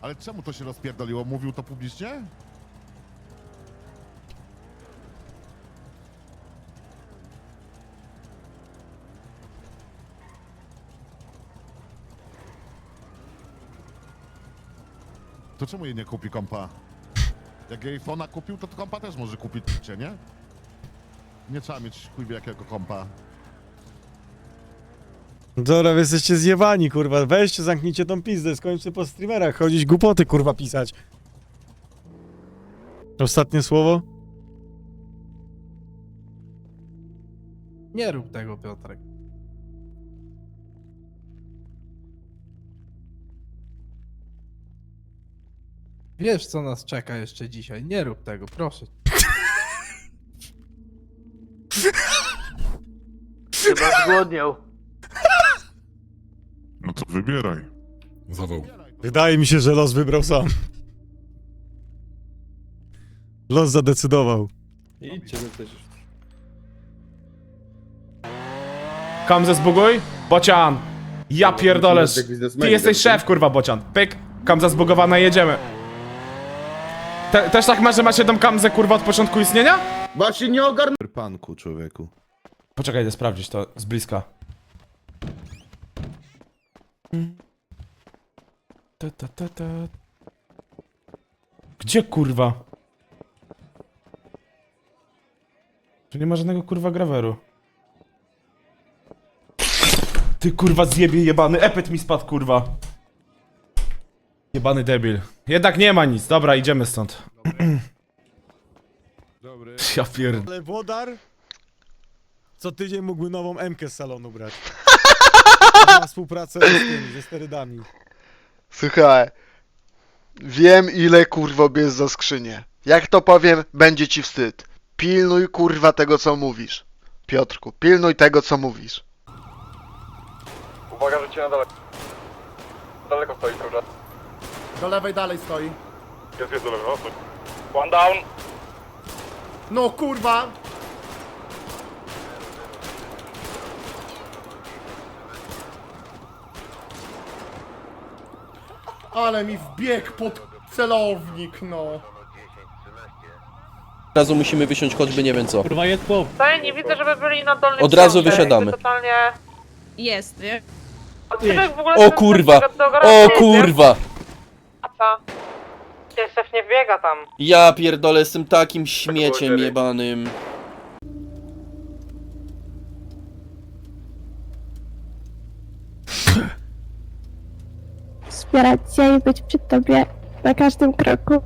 Ale czemu to się rozpierdoliło? Mówił to publicznie? To czemu jej nie kupi kompa? Jak jej iPhone'a kupił, to kompa też może kupić, nie? Nie trzeba mieć chuj jakiego kompa. Dobra, wy jesteście zjewani, kurwa. Weźcie, zamknijcie tą pizdę, skończcie po streamerach chodzić głupoty, kurwa, pisać. Ostatnie słowo? Nie rób tego, Piotrek. Wiesz, co nas czeka jeszcze dzisiaj. Nie rób tego, proszę. Chyba zgłodniał. No wybieraj. Zawał. Wydaje mi się, że los wybrał sam. Los zadecydował. Idźcie wy też. Bocian. Ja pierdolę. Ty jesteś szef, kurwa, Bocian. Pyk. Kamza zbugowana, jedziemy. Te, też tak masz, że masz jedną kamzę, kurwa, od początku istnienia? Właśnie nie ogarnę. Panku, człowieku. Poczekaj, idę sprawdzić to z bliska. Ta, ta, ta, ta. Gdzie kurwa? Tu nie ma żadnego kurwa graweru. Ty kurwa zjebie jebany, epet mi spadł kurwa. Jebany debil. Jednak nie ma nic, dobra idziemy stąd. Dobry. Ja pierd... Ale Włodar co tydzień mógłby nową MK z salonu brać. Na współpracę z tymi, ze sterydami. Słuchaj. Wiem ile kurwa bierz za skrzynię. Jak to powiem, będzie ci wstyd. Pilnuj kurwa tego co mówisz. Piotrku, pilnuj tego co mówisz. Uwaga, że cię na daleko. Daleko stoi cały czas. Do lewej dalej stoi. Jest, jest do lewej, no, stoi. One down. No kurwa! Ale mi wbiegł pod celownik, no. Od razu musimy wysiąść choćby nie wiem co. Tutaj nie widzę, żeby byli na dolnym Od razu wysiadamy. Jakby Totalnie... Jest, nie? Odcinek w ogóle O kurwa! O kurwa! A co? Jesteś nie wbiega tam. Ja pierdolę, jestem takim śmieciem jebanym. Wspierać cię i być przy tobie na każdym kroku.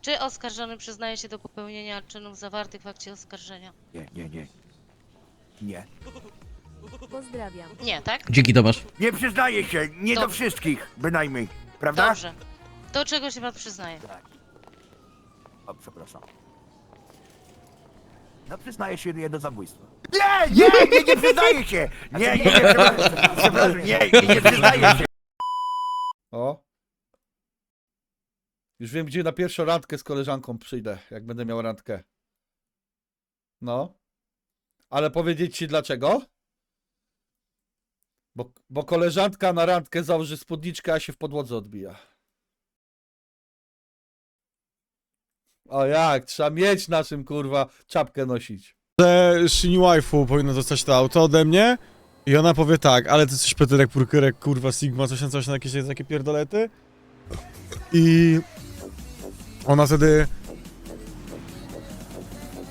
Czy oskarżony przyznaje się do popełnienia czynów zawartych w akcie oskarżenia? Nie, nie, nie. Nie. Pozdrawiam. Nie, tak? Dzięki Tomasz. Nie przyznaję się, nie do Dobrze. wszystkich, bynajmniej. Prawda? Dobrze. Do czego się pan przyznaje? O, przepraszam. No przyznaję się do zabójstwa. Nie, nie, nie, nie przyznaję się! Nie, nie, nie, przepraszam, przepraszam, nie, nie, nie przyznaję się! O. Już wiem, gdzie na pierwszą randkę z koleżanką przyjdę, jak będę miał randkę. No. Ale powiedzieć ci dlaczego? Bo, bo koleżanka na randkę założy spódniczkę, a się w podłodze odbija. O jak, trzeba mieć na czym kurwa czapkę nosić. Że Shini Waifu powinno dostać to auto ode mnie i ona powie tak, ale ty coś Peterek, Purkerek, kurwa, Sigma, coś na coś na jakieś takie pierdolety i ona wtedy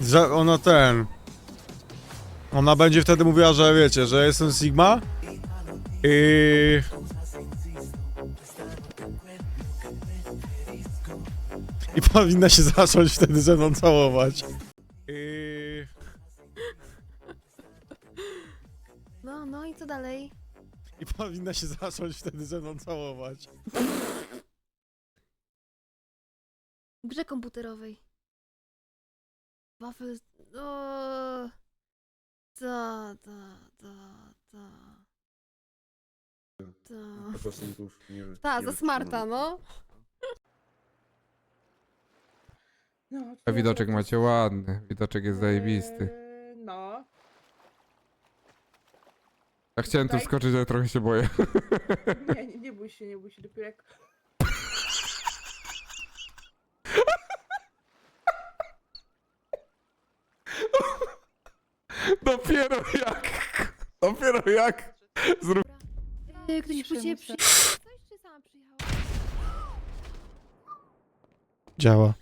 że ona ten ona będzie wtedy mówiła, że wiecie, że jestem Sigma i i powinna się zacząć wtedy ze mną całować. I... No, no i co dalej? I powinna się zacząć wtedy ze mną całować. W grze komputerowej. Wafel... O... Ta, ta, ta, ta. Ta, za smarta, no. A widoczek macie ładny. Widoczek jest zajebisty. No. Ja chciałem tu wskoczyć, ale trochę się boję. Nie, nie, nie bój się, nie bój się, dopiero jak... Dopiero jak... Dopiero jak... Zrób... Ktoś po ciebie przyjechał? Działa.